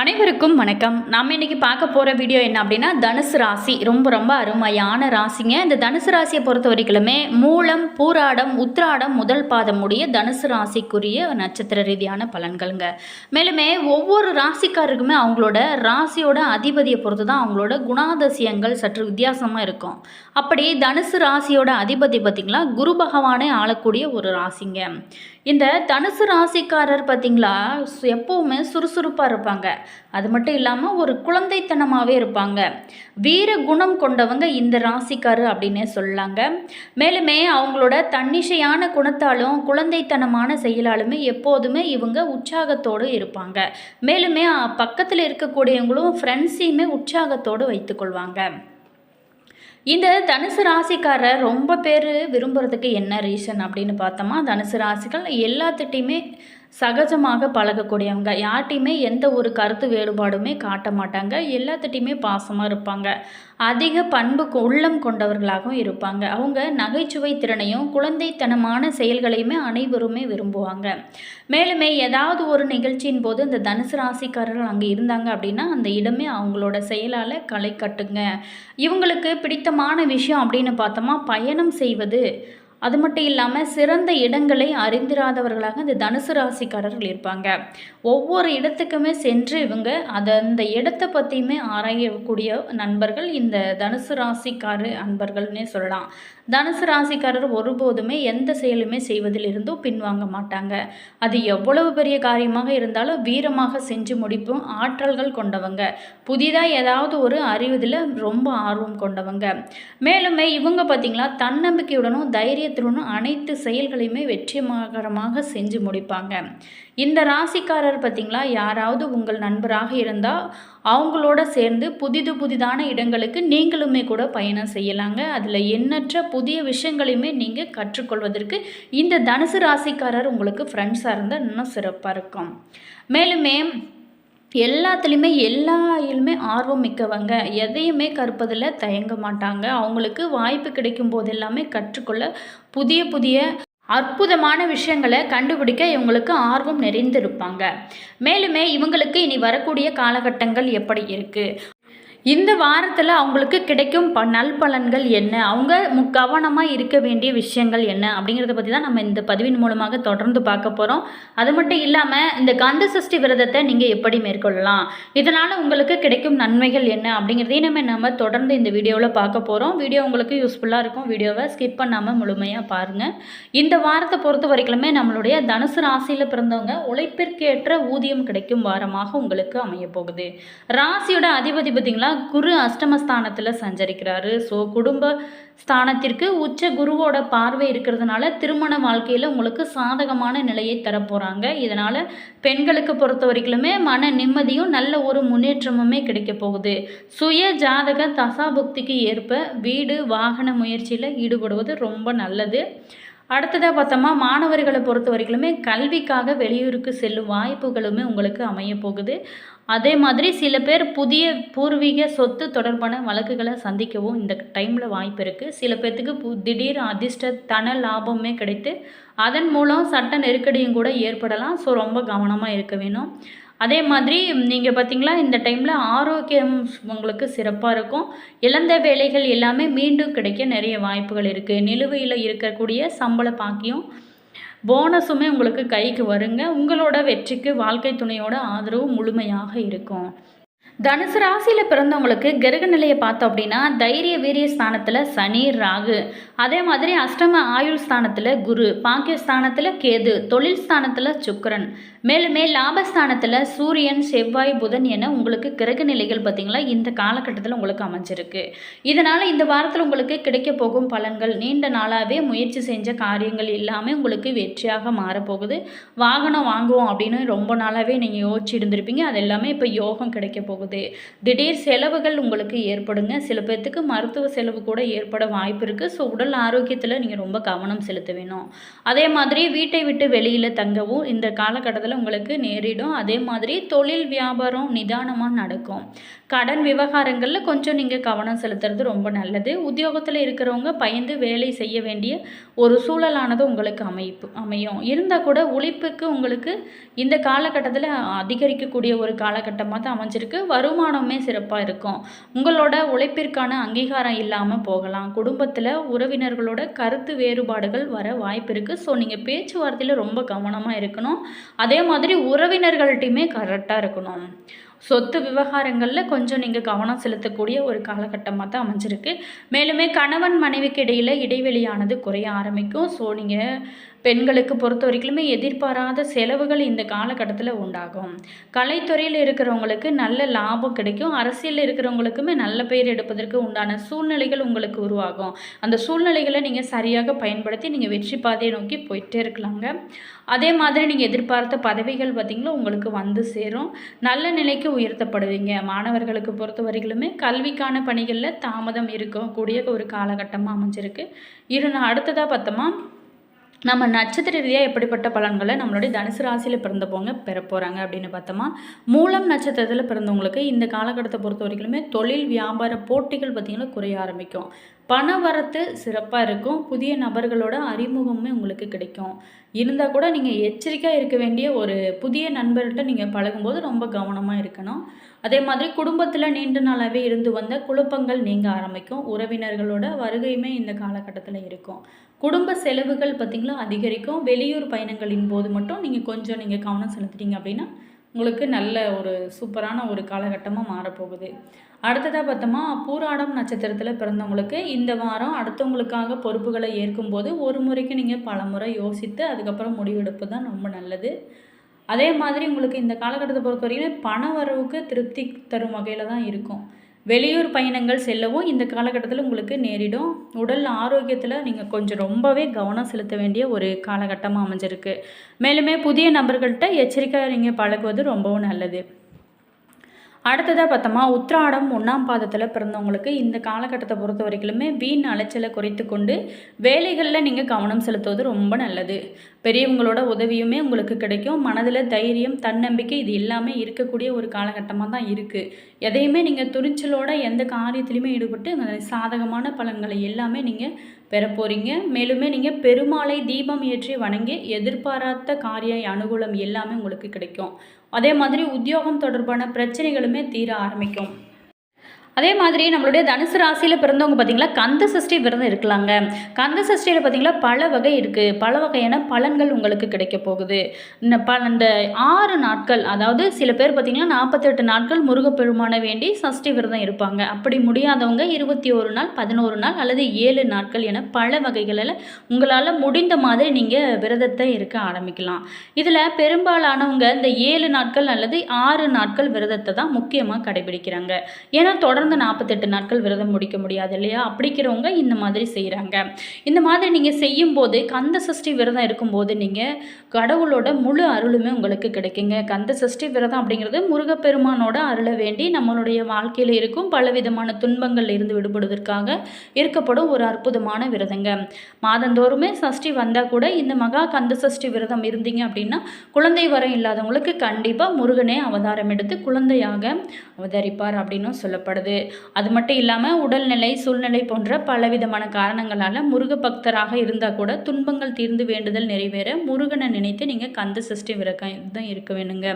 அனைவருக்கும் வணக்கம். நம்ம இன்றைக்கி பார்க்க போகிற வீடியோ என்ன அப்படின்னா தனுசு ராசி. ரொம்ப ரொம்ப அருமையான ராசிங்க. இந்த தனுசு ராசியை பொறுத்த வரைக்குமே மூலம் பூராடம் உத்ராடம் முதல் பாதம் உடைய தனுசு ராசிக்குரிய நட்சத்திர ரீதியான பலன்கள்ங்க. மேலுமே ஒவ்வொரு ராசிக்காரருக்குமே அவங்களோட ராசியோட அதிபதியை பொறுத்து தான் அவங்களோட குணாதிசயங்கள் சற்று வித்தியாசமாக இருக்கும். அப்படி தனுசு ராசியோட அதிபதி பார்த்திங்களா குரு பகவானே ஆளக்கூடிய ஒரு ராசிங்க. இந்த தனுசு ராசிக்காரர் பார்த்திங்களா எப்போவுமே சுறுசுறுப்பாக இருப்பாங்க. அது மட்டும் இல்லாமல் ஒரு குழந்தைத்தனமாகவே இருப்பாங்க. வீர குணம் கொண்டவங்க இந்த ராசிக்காரு அப்படின்னே சொல்லலாங்க. மேலுமே அவங்களோட தன்னிச்சையான குணத்தாலும் குழந்தைத்தனமான செயலாலுமே எப்போதுமே இவங்க உற்சாகத்தோடு இருப்பாங்க. மேலுமே பக்கத்தில் இருக்கக்கூடியவங்களும் ஃப்ரெண்ட்ஸையுமே உற்சாகத்தோடு வைத்துக்கொள்வாங்க இந்த தனுசு ராசிக்காரர் ரொம்ப பேர் விரும்புகிறதுக்கு என்ன ரீசன் அப்படின்னு பார்த்தோமா? தனுசு ராசிகள் எல்லாத்துட்டையுமே சகஜமாக பழகக்கூடியவங்க. யார்ட்டையுமே எந்த ஒரு கருத்து வேறுபாடுமே காட்ட மாட்டாங்க. எல்லாத்திட்டையுமே பாசமாக இருப்பாங்க. அதிக பண்பு உள்ளம் கொண்டவர்களாகவும் இருப்பாங்க. அவங்க நகைச்சுவை திறனையும் குழந்தைத்தனமான செயல்களையுமே அனைவருமே விரும்புவாங்க. மேலுமே ஏதாவது ஒரு நிகழ்ச்சியின் போது இந்த தனுசு ராசிக்காரர்கள் அங்கே இருந்தாங்க அப்படின்னா அந்த இடமே அவங்களோட செயலால் களை கட்டுங்க. இவங்களுக்கு பிடித்தமான விஷயம் அப்படின்னு பார்த்தோமா? பயணம் செய்வது. அது மட்டும் இல்லாமல் சிறந்த இடங்களை அறிந்திராதவர்களாக இந்த தனுசு ராசிக்காரர்கள் இருப்பாங்க. ஒவ்வொரு இடத்துக்குமே சென்று இவங்க அதை அந்த இடத்தை பற்றியுமே ஆராயக்கூடிய நண்பர்கள் இந்த தனுசு ராசிக்கார அன்பர்கள்னே சொல்லலாம். தனுசு ராசிக்காரர் ஒருபோதுமே எந்த செயலுமே செய்வதில் இருந்தும் பின்வாங்க மாட்டாங்க. அது எவ்வளவு பெரிய காரியமாக இருந்தாலும் வீரமாக செஞ்சு முடிப்பும் ஆற்றல்கள் கொண்டவங்க. புதிதாக ஏதாவது ஒரு அறிவதில் ரொம்ப ஆர்வம் கொண்டவங்க. மேலுமே இவங்க பார்த்திங்களா தன்னம்பிக்கையுடனும் தைரியத்துடனும் அனைத்து செயல்களையுமே வெற்றிகரமாக செஞ்சு முடிப்பாங்க. இந்த ராசிக்காரர் பார்த்திங்களா? யாராவது உங்கள் நண்பராக இருந்தால் அவங்களோட சேர்ந்து புதிது புதிதான இடங்களுக்கு நீங்களுமே கூட பயணம் செய்யலாங்க. அதில் எண்ணற்ற புதிய விஷயங்களையுமே நீங்கள் கற்றுக்கொள்வதற்கு இந்த தனுசு ராசிக்காரர் உங்களுக்கு ஃப்ரெண்ட்ஸாக இருந்தால் இன்னும் சிறப்பாக இருக்கும். மேலுமே எல்லாத்துலேயுமே எல்லா இதுலையுமே ஆர்வம் மிக்கவங்க. எதையுமே கற்பதில் தயங்க மாட்டாங்க. அவங்களுக்கு வாய்ப்பு கிடைக்கும் போதெல்லாமே கற்றுக்கொள்ள புதிய புதிய அற்புதமான விஷயங்களை கண்டுபிடிக்க இவங்களுக்கு ஆர்வம் நிறைந்திருப்பாங்க. மேலுமே இவங்களுக்கு இனி வரக்கூடிய காலகட்டங்கள் எப்படி இருக்குது இந்த வாரத்தில் அவங்களுக்கு கிடைக்கும் ப நல்பலன்கள் என்ன? அவங்க மு கவனமாக இருக்க வேண்டிய விஷயங்கள் என்ன? அப்படிங்கிறத பற்றி தான் நம்ம இந்த பதிவின் மூலமாக தொடர்ந்து பார்க்க போகிறோம் அது மட்டும் இல்லாமல் இந்த கந்த சஷ்டி விரதத்தை நீங்கள் எப்படி மேற்கொள்ளலாம்? இதனால் உங்களுக்கு கிடைக்கும் நன்மைகள் என்ன? அப்படிங்கிறதையும் நம்ம நம்ம தொடர்ந்து இந்த வீடியோவில் பார்க்க போகிறோம் வீடியோ உங்களுக்கு யூஸ்ஃபுல்லாக இருக்கும். வீடியோவை ஸ்கிப் பண்ணாமல் முழுமையாக பாருங்கள் இந்த வாரத்தை பொறுத்த வரைக்குமே நம்மளுடைய தனுசு ராசியில் பிறந்தவங்க உழைப்பிற்கேற்ற ஊதியம் கிடைக்கும் வாரமாக உங்களுக்கு அமைய போகுது. ராசியோட அதிபதி பார்த்திங்களா? குரு அஷ்டமஸ்தானத்தில் சஞ்சரிக்கிறாரு. ஸோ குடும்ப ஸ்தானத்திற்கு உச்ச குருவோட பார்வை இருக்கிறதுனால திருமண வாழ்க்கையில் உங்களுக்கு சாதகமான நிலையை தரப்போகிறாங்க இதனால் பெண்களுக்கு பொறுத்த வரைக்குமே மன நிம்மதியும் நல்ல ஒரு முன்னேற்றமுமே கிடைக்க போகுது. சுய ஜாதக தசாபுக்திக்கு ஏற்ப வீடு வாகன முயற்சியில் ஈடுபடுவது ரொம்ப நல்லது. அடுத்ததாக பார்த்தோமா மாணவர்களை பொறுத்த வரைக்குமே கல்விக்காக வெளியூருக்கு செல்லும் வாய்ப்புகளுமே உங்களுக்கு அமைய போகுது. அதே மாதிரி சில பேர் புதிய பூர்வீக சொத்து தொடர்பான வழக்குகளை சந்திக்கவும் இந்த டைமில் வாய்ப்பு இருக்குது சில பேர்த்துக்கு பு திடீர் அதிர்ஷ்ட தன லாபமே கிடைத்து அதன் மூலம் சட்ட நெருக்கடியும் கூட ஏற்படலாம். ஸோ ரொம்ப கவனமாக இருக்க வேணும். அதே மாதிரி நீங்கள் பார்த்தீங்களா இந்த டைமில் ஆரோக்கியம் உங்களுக்கு சிறப்பாக இருக்கும். இழந்த வேலைகள் எல்லாமே மீண்டும் கிடைக்க நிறைய வாய்ப்புகள் இருக்குது நிலுவையில் இருக்கக்கூடிய சம்பள பாக்கியம் போனஸுமே உங்களுக்கு கைக்கு வருங்க. உங்களோட வெற்றிக்கு வாழ்க்கை துணையோட ஆதரவு முழுமையாக இருக்கும். தனுசு ராசியில் பிறந்தவங்களுக்கு கிரக நிலையை பார்த்தோம் அப்படின்னா தைரிய வீரிய ஸ்தானத்தில் சனி ராகு. அதே மாதிரி அஷ்டம ஆயுள் ஸ்தானத்தில் குரு பாக்கிய ஸ்தானத்தில் கேது தொழில் ஸ்தானத்தில் சுக்கரன். மேலுமே லாபஸ்தானத்தில் சூரியன் செவ்வாய் புதன் என உங்களுக்கு கிரக நிலைகள் பார்த்திங்களா? இந்த காலகட்டத்தில் உங்களுக்கு அமைஞ்சிருக்கு. இதனால் இந்த வாரத்தில் உங்களுக்கு கிடைக்க போகும் பலன்கள் நீண்ட நாளாகவே முயற்சி செஞ்ச காரியங்கள் எல்லாமே உங்களுக்கு வெற்றியாக மாறப்போகுது. வாகனம் வாங்குவோம் அப்படின்னு ரொம்ப நாளாகவே நீங்கள் யோசிச்சு இருந்திருப்பீங்க. அது எல்லாமே இப்போ யோகம் கிடைக்க போகுது. திடீர் செலவுகள் உங்களுக்கு ஏற்படுங்க. சில பேர்த்துக்கு மருத்துவ செலவு கூட ஏற்பட வாய்ப்பு இருக்குது ஸோ உடல் ஆரோக்கியத்தில் நீங்கள் ரொம்ப கவனம் செலுத்த வேணும். அதே மாதிரி வீட்டை விட்டு வெளியில் தங்கவும் இந்த காலகட்டத்தில் உங்களுக்கு நேரிடும். அதே மாதிரி தொழில் வியாபாரம் நிதானமாக நடக்கும். கடன் விவகாரங்களில் கொஞ்சம் நீங்கள் கவனம் செலுத்துறது ரொம்ப நல்லது. உத்தியோகத்தில் இருக்கிறவங்க பயந்து வேலை செய்ய வேண்டிய ஒரு சூழலானது உங்களுக்கு அமைப்பு அமையும். இருந்தால் கூட உழைப்புக்கு உங்களுக்கு இந்த காலகட்டத்தில் அதிகரிக்கக்கூடிய ஒரு காலகட்டமாக தான் அமைஞ்சிருக்கு. வருமானமே சிறப்பாக இருக்கும். உங்களோட உழைப்பிற்கான அங்கீகாரம் இல்லாமல் போகலாம். குடும்பத்தில் உறவினர்களோட கருத்து வேறுபாடுகள் வர வாய்ப்பு இருக்குது ஸோ நீங்கள் பேச்சுவார்த்தையில் ரொம்ப கவனமாக இருக்கணும். அதே மாதிரி உறவினர்கள்ட்டையுமே கரெக்டாக இருக்கணும். சொத்து விவகாரங்களில் கொஞ்சம் நீங்கள் கவனம் செலுத்தக்கூடிய ஒரு காலகட்டமாக தான் அமைஞ்சிருக்கு. மேலுமே கணவன் மனைவிக்கு இடையில் இடைவெளியானது குறைய ஆரம்பிக்கும். ஸோ நீங்கள் பெண்களுக்கு பொறுத்த வரைக்குமே எதிர்பாராத செலவுகள் இந்த காலகட்டத்தில் உண்டாகும். கலைத்துறையில் இருக்கிறவங்களுக்கு நல்ல லாபம் கிடைக்கும். அரசியலில் இருக்கிறவங்களுக்குமே நல்ல பெயர் எடுப்பதற்கு உண்டான சூழ்நிலைகள் உங்களுக்கு உருவாகும். அந்த சூழ்நிலைகளை நீங்கள் சரியாக பயன்படுத்தி நீங்கள் வெற்றி பாதையை நோக்கி போயிட்டே இருக்கலாங்க. அதே மாதிரி நீங்கள் எதிர்பார்த்த பதவிகள் பார்த்திங்களா உங்களுக்கு வந்து சேரும். நல்ல நிலைக்கு உயர்த்தப்படுவீங்க. மாணவர்களுக்கு பொறுத்த வரைகளுமே கல்விக்கான பணிகளில் தாமதம் இருக்கக்கூடிய ஒரு காலகட்டமாக அமைஞ்சிருக்கு. இரு அடுத்ததாக பார்த்தோமா? நம்ம நட்சத்திர ரீதியாக எப்படிப்பட்ட பலன்களை நம்மளுடைய தனுசு ராசியில் பிறந்தவங்க பெற போகிறாங்க அப்படின்னு பார்த்தோமா? மூலம் நட்சத்திரத்தில் பிறந்தவங்களுக்கு இந்த காலகட்டத்தை பொறுத்த வரைக்குமே தொழில் வியாபார போட்டிகள் பார்த்திங்கன்னா குறைய ஆரம்பிக்கும். பண வரத்து சிறப்பாக இருக்கும். புதிய நபர்களோட அறிமுகமே உங்களுக்கு கிடைக்கும். இருந்தால் கூட நீங்கள் எச்சரிக்கையாக இருக்க வேண்டிய ஒரு புதிய நண்பர்கிட்ட நீங்கள் பழகும்போது ரொம்ப கவனமாக இருக்கணும். அதே மாதிரி குடும்பத்தில் நீண்ட நாளாகவே இருந்து வந்த குழப்பங்கள் நீங்க ஆரம்பிக்கும். உறவினர்களோட வருகையுமே இந்த காலகட்டத்தில் இருக்கும். குடும்ப செலவுகள் பார்த்திங்களா அதிகரிக்கும். வெளியூர் பயணங்களின் போது மட்டும் நீங்கள் கொஞ்சம் நீங்கள் கவனம் செலுத்துட்டீங்க அப்படின்னா உங்களுக்கு நல்ல ஒரு சூப்பரான ஒரு காலகட்டமாக மாறப்போகுது. அடுத்ததாக பார்த்தோமா பூராடம் நட்சத்திரத்தில் பிறந்தவங்களுக்கு இந்த வாரம் அடுத்தவங்களுக்காக பொறுப்புகளை ஏற்கும்போது ஒரு முறைக்கு நீங்கள் பல முறை யோசித்து அதுக்கப்புறம் முடிவெடுப்பு தான் ரொம்ப நல்லது. அதே மாதிரி உங்களுக்கு இந்த காலகட்டத்தை பொறுத்த வரைக்கும் பண வரவுக்கு திருப்தி தரும் வகையில் தான் இருக்கும். வெளியூர் பயணங்கள் செல்லவும் இந்த காலகட்டத்தில் உங்களுக்கு நேரிடும். உடல் ஆரோக்கியத்தில் நீங்கள் கொஞ்சம் ரொம்பவே கவனம் செலுத்த வேண்டிய ஒரு காலகட்டமாக அமைஞ்சிருக்கு. மேலுமே புதிய நபர்கள்ட்ட எச்சரிக்கையாக நீங்கள் பழகுவது ரொம்பவும் நல்லது. அடுத்ததாக பார்த்தோமா உத்ராடம் ஒன்றாம் பாதத்தில் பிறந்தவங்களுக்கு இந்த காலகட்டத்தை பொறுத்த வரைக்குமே வீண் அலைச்சலை குறைத்து கொண்டு வேலைகளில் நீங்கள் கவனம் செலுத்துவது ரொம்ப நல்லது. பெரியவங்களோட உதவியுமே உங்களுக்கு கிடைக்கும். மனதில் தைரியம் தன்னம்பிக்கை இது எல்லாமே இருக்கக்கூடிய ஒரு காலகட்டமாக தான் இருக்குது எதையுமே நீங்கள் துணிச்சலோட எந்த காரியத்திலையுமே ஈடுபட்டு சாதகமான பலன்களை எல்லாமே நீங்கள் பெற போகிறீங்க மேலுமே நீங்கள் பெருமாளை தீபம் ஏற்றி வணங்கி எதிர்பாராத காரிய அனுகூலம் எல்லாமே உங்களுக்கு கிடைக்கும். அதே மாதிரி உத்தியோகம் தொடர்பான பிரச்சனைகளுமே தீர ஆரம்பிக்கும். அதே மாதிரி நம்மளுடைய தனுசு ராசியில் பிறந்தவங்க பார்த்திங்களா கந்த சஷ்டி விரதம் இருக்கலாங்க. கந்த சஷ்டியில் பார்த்திங்களா பல வகை இருக்குது பல வகையான பலன்கள் உங்களுக்கு கிடைக்க போகுது. இந்த ப இந்த ஆறு நாட்கள் அதாவது சில பேர் பார்த்திங்கன்னா நாற்பத்தெட்டு நாட்கள் முருகப்பெருமான வேண்டி சஷ்டி விரதம் இருப்பாங்க. அப்படி முடியாதவங்க இருபத்தி ஒரு நாள் பதினோரு நாள் அல்லது ஏழு நாட்கள் என பல வகைகளில் உங்களால் முடிந்த மாதிரி நீங்கள் விரதத்தை இருக்க ஆரம்பிக்கலாம். இதில் பெரும்பாலானவங்க இந்த ஏழு நாட்கள் அல்லது ஆறு நாட்கள் விரதத்தை தான் முக்கியமாக கடைபிடிக்கிறாங்க. ஏன்னா தொடர் தொடர்ந்து நாற்பத்தெட்டு நாட்கள் விரதம் முடிக்க முடியாது இல்லையா? அப்படிக்கிறவங்க இந்த மாதிரி செய்கிறாங்க இந்த மாதிரி நீங்கள் செய்யும்போது கந்த சஷ்டி விரதம் இருக்கும்போது நீங்கள் கடவுளோட முழு அருளுமே உங்களுக்கு கிடைக்குங்க. கந்த சஷ்டி விரதம் அப்படிங்கிறது முருகப்பெருமானோட அருளை வேண்டி நம்மளுடைய வாழ்க்கையில் இருக்கும் பலவிதமான துன்பங்கள் இருந்து விடுபடுவதற்காக இருக்கப்படும் ஒரு அற்புதமான விரதங்க. மாதந்தோறுமே சஷ்டி வந்தால் கூட இந்த மகா கந்த சஷ்டி விரதம் இருந்தீங்க அப்படின்னா குழந்தை வரம் இல்லாதவங்களுக்கு கண்டிப்பாக முருகனே அவதாரம் எடுத்து குழந்தையாக அவதரிப்பார் அப்படின்னும் சொல்லப்படுது. அது மட்டும் இல்லாமல் உடல்நிலை சூழ்நிலை போன்ற பலவிதமான காரணங்களால் முருக பக்தராக இருந்தால் கூட துன்பங்கள் தீர்ந்து வேண்டுதல் நிறைவேற முருகனை நினைத்து நீங்கள் கந்த சஷ்டி விரக்கம் தான் இருக்க வேணுங்க.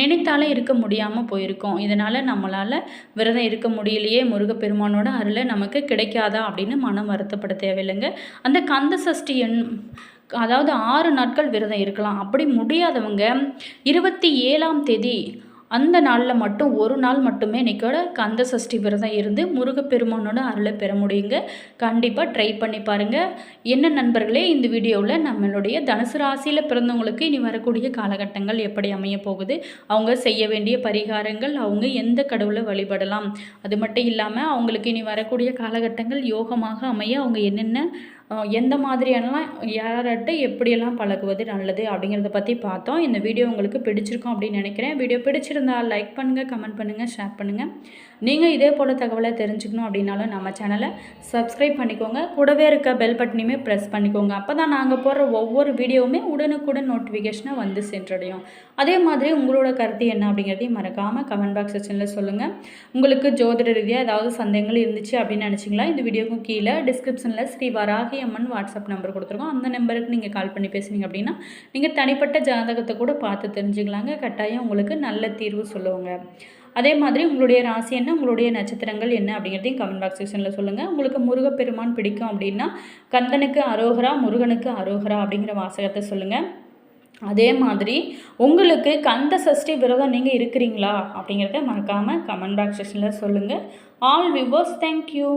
நினைத்தாலே இருக்க முடியாமல் போயிருக்கோம். இதனால் நம்மளால் விரதம் இருக்க முடியலையே முருகப்பெருமானோட அருளை நமக்கு கிடைக்காதா அப்படின்னு மனம் வருத்தப்பட தேவையில்லைங்க. அந்த கந்த சஷ்டி எண் அதாவது ஆறு நாட்கள் விரதம் இருக்கலாம். அப்படி முடியாதவங்க இருபத்தி ஏழாம் தேதி அந்த நாளில் மட்டும் ஒரு நாள் மட்டுமே இன்றைக்கோட கந்த சஷ்டி விரதம் இருந்து முருகப்பெருமானோட அருளை பெற முடியுங்க. கண்டிப்பாக ட்ரை பண்ணி பாருங்கள் என்ன நண்பர்களே இந்த வீடியோவில் நம்மளுடைய தனுசு ராசியில் பிறந்தவங்களுக்கு இனி வரக்கூடிய காலகட்டங்கள் எப்படி அமைய போகுது? அவங்க செய்ய வேண்டிய பரிகாரங்கள் அவங்க எந்த கடவுளை வழிபடலாம்? அது மட்டும் இல்லாமல் அவங்களுக்கு இனி வரக்கூடிய காலகட்டங்கள் யோகமாக அமைய அவங்க என்னென்ன எந்த மாதிரியானலாம் யார்கிட்ட எப்படியெல்லாம் பழகுவது நல்லது அப்படிங்கிறத பற்றி பார்த்தோம். இந்த வீடியோ உங்களுக்கு பிடிச்சிருக்கும் அப்படின்னு நினைக்கிறேன். வீடியோ பிடிச்சிருந்தா லைக் பண்ணுங்கள் கமெண்ட் பண்ணுங்கள் ஷேர் பண்ணுங்கள் நீங்கள் இதே போல் தகவலை தெரிஞ்சுக்கணும் அப்படின்னாலும் நம்ம சேனலை சப்ஸ்கிரைப் பண்ணிக்கோங்க. கூடவே இருக்க பெல் பட்டனையுமே ப்ரெஸ் பண்ணிக்கோங்க. அப்போ தான் நாங்கள் போடுற ஒவ்வொரு வீடியோவுமே உடனுக்குடன் நோட்டிஃபிகேஷனாக வந்து சென்றடையும். அதே மாதிரி உங்களோட கருத்து என்ன அப்படிங்கிறதையும் மறக்காமல் கமெண்ட் பாக்ஸ் செக்ஷனில் சொல்லுங்கள் உங்களுக்கு ஜோதிட ரீதியாக ஏதாவது சந்தேகங்கள் இருந்துச்சு அப்படின்னு நினச்சிங்களா? இந்த வீடியோக்கும் கீழே டிஸ்கிரிப்ஷனில் ஸ்ரீ அம்மன் வாட்ஸ்அப் நம்பர் கொடுத்துருக்கோம். அந்த நம்பருக்கு நீங்கள் கால் பண்ணி பேசுனீங்க அப்படின்னா நீங்கள் தனிப்பட்ட ஜாதகத்தை கூட பார்த்து தெரிஞ்சுக்கலாங்க. கட்டாயம் உங்களுக்கு நல்ல தீர்வு சொல்லுவாங்க. அதே மாதிரி உங்களுடைய ராசி என்ன உங்களுடைய நட்சத்திரங்கள் என்ன அப்படிங்கிறதையும் கமெண்ட் பாக்ஸ் செக்ஷனில் சொல்லுங்கள் உங்களுக்கு முருகப்பெருமான் பிடிக்கும் அப்படின்னா கந்தனுக்கு அரோகரா முருகனுக்கு அரோகரா அப்படிங்கிற வாசகத்தை சொல்லுங்கள் அதே மாதிரி உங்களுக்கு கந்த சஷ்டி விரதம் நீங்கள் இருக்கிறீங்களா அப்படிங்கிறத மறக்காமல் கமெண்ட் பாக்ஸ் செக்ஷனில் சொல்லுங்கள் ஆல் விவர்ஸ் தேங்க்யூ